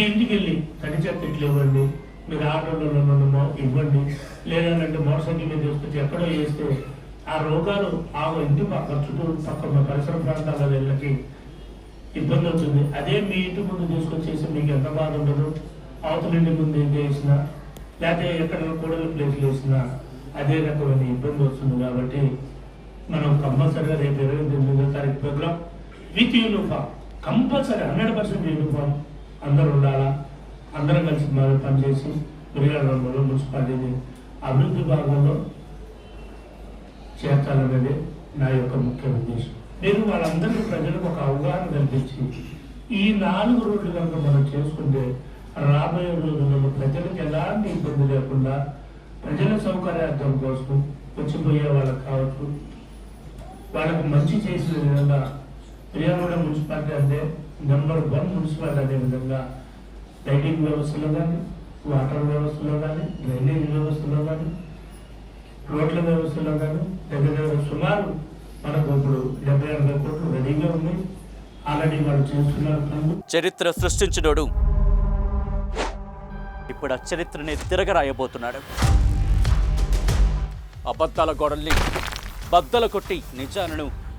ఇంటికి వెళ్ళి తడి చెత్త ఇట్లు ఇవ్వండి మీరు ఆటోలలో ఇవ్వండి. లేదంటే మోటార్ సైకిల్ మీద తీసుకొచ్చి ఎక్కడో వేస్తే ఆ రోగాలు ఆ ఇంటి పక్క చుట్టూ పక్క పరిసర ప్రాంతాల వెళ్ళకి ఇబ్బంది అవుతుంది. అదే మీ ఇంటి ముందు తీసుకొచ్చేసి మీకు ఎంత బాధ ఉండదు? అవతల ఇంటి ముందు ఏం చేసినా లేకపోతే ఎక్కడ కూడలి ప్లేస్లు వేసినా అదే రకమైన ఇబ్బంది వస్తుంది కాబట్టి మనం కంపల్సరీగా రేపు ఇరవై తొమ్మిదో తారీఖు program with uniform. Compulsory hundred percent uniform. అందరూ ఉండాలా అందరం కలిసి మనం పనిచేసి మిర్యాలలో మున్సిపాలిటీని అభివృద్ధి భాగంలో చేర్చాలనేది నా యొక్క ముఖ్య ఉద్దేశం. నేను వాళ్ళందరికీ ప్రజలకు ఒక అవగాహన కల్పించి ఈ నాలుగు రోడ్లు కనుక మనం చేసుకుంటే రాబోయే రోజుల్లో ప్రజలకు ఎలాంటి ఇబ్బంది లేకుండా ప్రజల సౌకర్యార్థం కోసం వచ్చిపోయే వాళ్ళకి కావచ్చు వాళ్ళకు మంచి చేసిన విధంగా ప్రియాగూడ మున్సిపాలిటీ అంటే నెంబర్ వన్ మున్సిపాలిటీ అనే విధంగా. లైటింగ్ వ్యవస్థలో కానీ వాటర్ వ్యవస్థలో కానీ డ్రైనేజ్ వ్యవస్థలో కానీ రోడ్ల వ్యవస్థలో కానీ దగ్గర సుమారు మనకు ఇప్పుడు డెబ్బై ఎనభై కోట్లు రెడీగా ఉన్నాయి. ఆల్రెడీ వాళ్ళు చేస్తున్నారు చరిత్ర సృష్టించినోడు ఇప్పుడు ఆ చరిత్రని తిరగరాయబోతున్నాడు. అబద్ధాల గోడల్ని బద్దలు కొట్టి నిజాలను